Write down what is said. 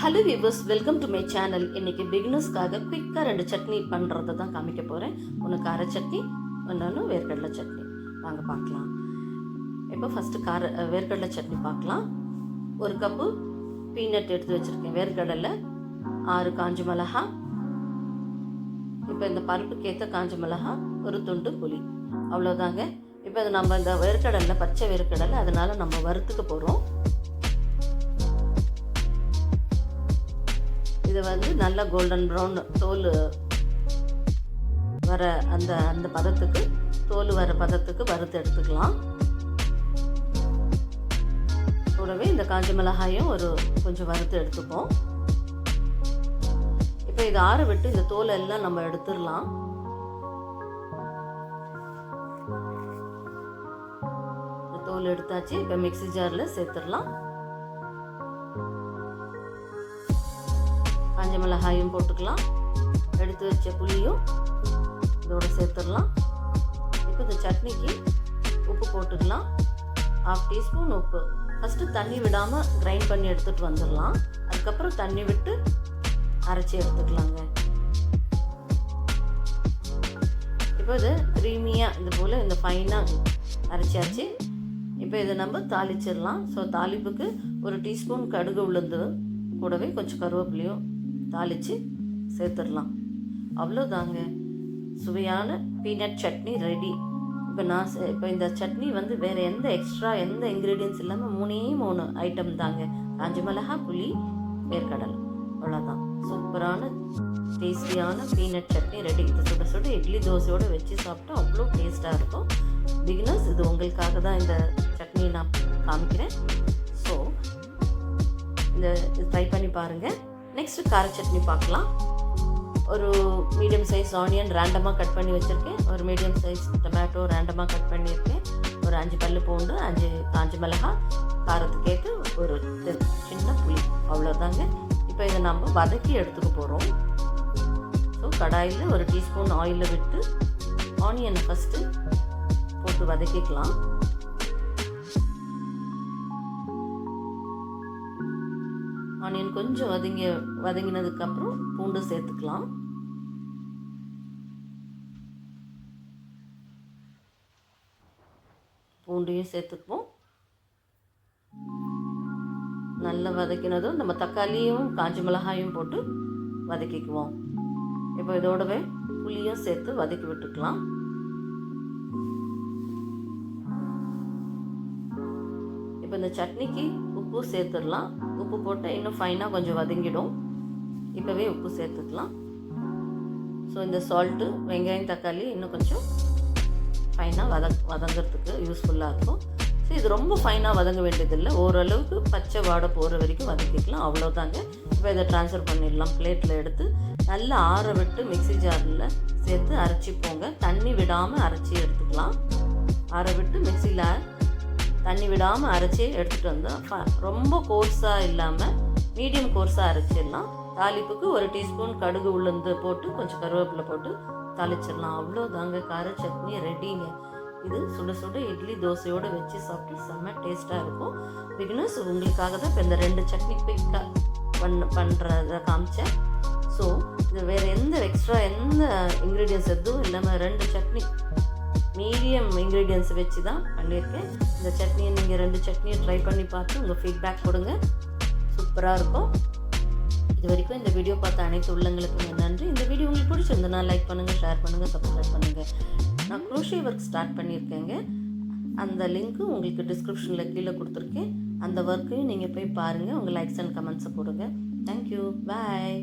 Hello viewers welcome to my channel இன்னைக்கு பிகினர்ஸ்க்காக குயிக்காக ரெண்டு சட்னி பண்ணுறதை தான் காமிக்க போகிறேன் ஒன்று கார சட்னி இன்னொன்று வேர்க்கடலை சட்னி. வாங்க பார்க்கலாம். இப்போ ஃபஸ்ட்டு கார வேர்க்கடலை சட்னி பார்க்கலாம். ஒரு கப்பு பீனட் எடுத்து வச்சுருக்கேன். வேர்க்கடலை ஆறு காஞ்சி மிளகா. இப்போ இந்த பருப்புக்கு ஏற்ற மிளகா ஒரு துண்டு புளி. அவ்வளோதாங்க இப்போ இது நம்ம இந்த வேர்க்கடலை பச்சை வேர்க்கடலை அதனால் நம்ம வறுத்துக்க போகிறோம் இது வந்து நல்ல கோல்டன் ப்ரௌன் தோல் வர அந்த அந்த பதத்துக்கு தோல் வர பதத்துக்கு வறுத்து எடுத்துக்கலாம். கூடவே இந்த காஞ்ச மிளகாயும் ஒரு கொஞ்சம் வறுத்து எடுத்துப்போம். இப்போ இது ஆற விட்டு இந்த தோல் எல்லாம் நம்ம எடுத்துடலாம். இந்த தோல் எடுத்தாச்சு இப்போ மிக்ஸி ஜாரில் சேர்த்துடலாம். காஞ்ச மிளகாயும் போட்டுக்கலாம். எடுத்து வச்ச புளியும் இதோட சேர்த்துடலாம். இப்போ இந்த சட்னிக்கு உப்பு போட்டுக்கலாம். ஹாஃப் டீஸ்பூன் உப்பு. ஃபஸ்ட்டு தண்ணி விடாமல் கிரைண்ட் பண்ணி எடுத்துகிட்டு வந்துடலாம். அதுக்கப்புறம் தண்ணி விட்டு அரைச்சி எடுத்துக்கலாங்க. இப்போ இது க்ரீமியாக இது போல் இந்த ஃபைனாக அரைச்சாச்சு. இப்போ இதை நம்ம தாளிச்சிடலாம். ஸோ தாளிப்புக்கு ஒரு டீஸ்பூன் கடுகு உளுந்து கூடவே கொஞ்சம் கருவேப்பிலையும் தாளித்து சேர்த்துடலாம். அவ்வளோதாங்க சுவையான பீனட் சட்னி ரெடி இப்போ நான் செ- இப்போ இந்த சட்னி வந்து வேறு எந்த எக்ஸ்ட்ரா எந்த இன்க்ரீடியன்ஸ் இல்லாமல் மூணே மூணு ஐட்டம் தாங்க. காஞ்சி மிளகா புளி வேர்க்கடலை. அவ்வளோதான் சூப்பரான டேஸ்டியான பீனட் சட்னி ரெடி இது சுட சுட இட்லி தோசையோடு வச்சு சாப்பிட்டா அவ்வளோ டேஸ்ட்டாக இருக்கும். பிகினர்ஸ் இது உங்களுக்காக தான் இந்த சட்னி நான் காமிக்கிறேன். ஸோ இந்த இது ட்ரை பண்ணி பாருங்கள் நெக்ஸ்ட்டு கார சட்னி பார்க்கலாம். ஒரு மீடியம் சைஸ் ஆனியன் ரேண்டமாக கட் பண்ணி வச்சுருக்கேன். ஒரு மீடியம் சைஸ் டொமேட்டோ ரேண்டமாக கட் பண்ணியிருக்கேன். ஒரு அஞ்சு பல்லு பூண்டு அஞ்சு காஞ்ச மிளகாய் காரத்துக்கேற்று ஒரு சின்ன புளி. அவ்வளோதாங்க இப்போ இதை நம்ம வதக்கி எடுத்துக்க போகிறோம் ஸோ கடாயில் ஒரு டீஸ்பூன் ஆயிலில் விட்டு ஆனியனை ஃபஸ்ட்டு போட்டு வதக்கிக்கலாம். ஆனியன் கொஞ்சம் வதங்கி வதங்கினதுக்கப்புறம் பூண்டு சேர்த்துக்கலாம். பூண்டையும் சேர்த்துக்குவோம். நல்லா வதக்கினதும் நம்ம தக்காளியும் காஞ்ச மிளகாயும் போட்டு வதக்கிக்குவோம். இப்போ இதோடவே புளியும் சேர்த்து வதக்கி விட்டுக்கலாம். இப்போ இந்த சட்னிக்கு உப்பு சேர்த்துடலாம். உப்பு போட்டு இன்னும் ஃபைனாக கொஞ்சம் வதங்கிடும். இப்போவே உப்பு சேர்த்துக்கலாம். ஸோ இந்த சால்ட்டு வெங்காயம் தக்காளி இன்னும் கொஞ்சம் ஃபைனாக வத வதங்கிறதுக்கு யூஸ்ஃபுல்லாக இருக்கும். ஸோ இது ரொம்ப ஃபைனாக வதங்க வேண்டியதில்லை. ஓரளவுக்கு பச்சை வாடை போகிற வரைக்கும் வதக்கிக்கலாம். அவ்வளோதாங்க இப்போ இதை ட்ரான்ஸ்ஃபர் பண்ணிடலாம். பிளேட்டில் எடுத்து நல்லா ஆற விட்டு மிக்ஸி ஜாரில் சேர்த்து அரைச்சிப்போங்க தண்ணி விடாமல் அரைச்சி எடுத்துக்கலாம். ஆற விட்டு மிக்சியில் தண்ணி விடாமல் அரைச்சி எடுத்துகிட்டு வந்தோம் ரொம்ப கோர்ஸாக இல்லாமல் மீடியம் கோர்ஸாக அரைச்சிடலாம். தாளிப்புக்கு ஒரு டீஸ்பூன் கடுகு உளுந்து போட்டு கொஞ்சம் கருவேப்பிலை போட்டு தாளிச்சிடலாம். அவ்வளோதாங்க கார சட்னி ரெடிங்க இது சுட சுட இட்லி தோசையோடு வச்சு சாப்பிட்டு செம்ம டேஸ்ட்டாக இருக்கும். பிகினர்ஸ் உங்களுக்காக தான் இப்போ இந்த ரெண்டு சட்னி குயிக்காக பண்ண பண்ணுறத காமிச்சேன். ஸோ இது வேறு எந்த எக்ஸ்ட்ரா எந்த இன்க்ரீடியன்ஸ் எதுவும் இல்லாமல் ரெண்டு சட்னி மீடியம் இன்க்ரீடியன்ஸ் வச்சு தான் பண்ணியிருக்கேன். இந்த சட்னியை நீங்கள் ரெண்டு சட்னியை ட்ரை பண்ணி பார்த்து உங்கள் ஃபீட்பேக் கொடுங்க. சூப்பராக இருக்கும். இது வரைக்கும் இந்த வீடியோ பார்த்த அனைத்து உள்ளங்களுக்கும் நன்றி. இந்த வீடியோ உங்களுக்கு பிடிச்சிருந்தனா லைக் பண்ணுங்கள் ஷேர் பண்ணுங்கள் சப்ஸ்கிரைப் பண்ணுங்கள் நான் க்ரோஷே ஒர்க் ஸ்டார்ட் பண்ணியிருக்கேங்க. அந்த லிங்க்கு உங்களுக்கு டிஸ்கிரிப்ஷனில் கீழே கொடுத்துருக்கேன். அந்த ஒர்க்கையும் நீங்கள் போய் பாருங்கள் உங்கள் லைக்ஸ் அண்ட் கமெண்ட்ஸை கொடுங்க. Thank you bye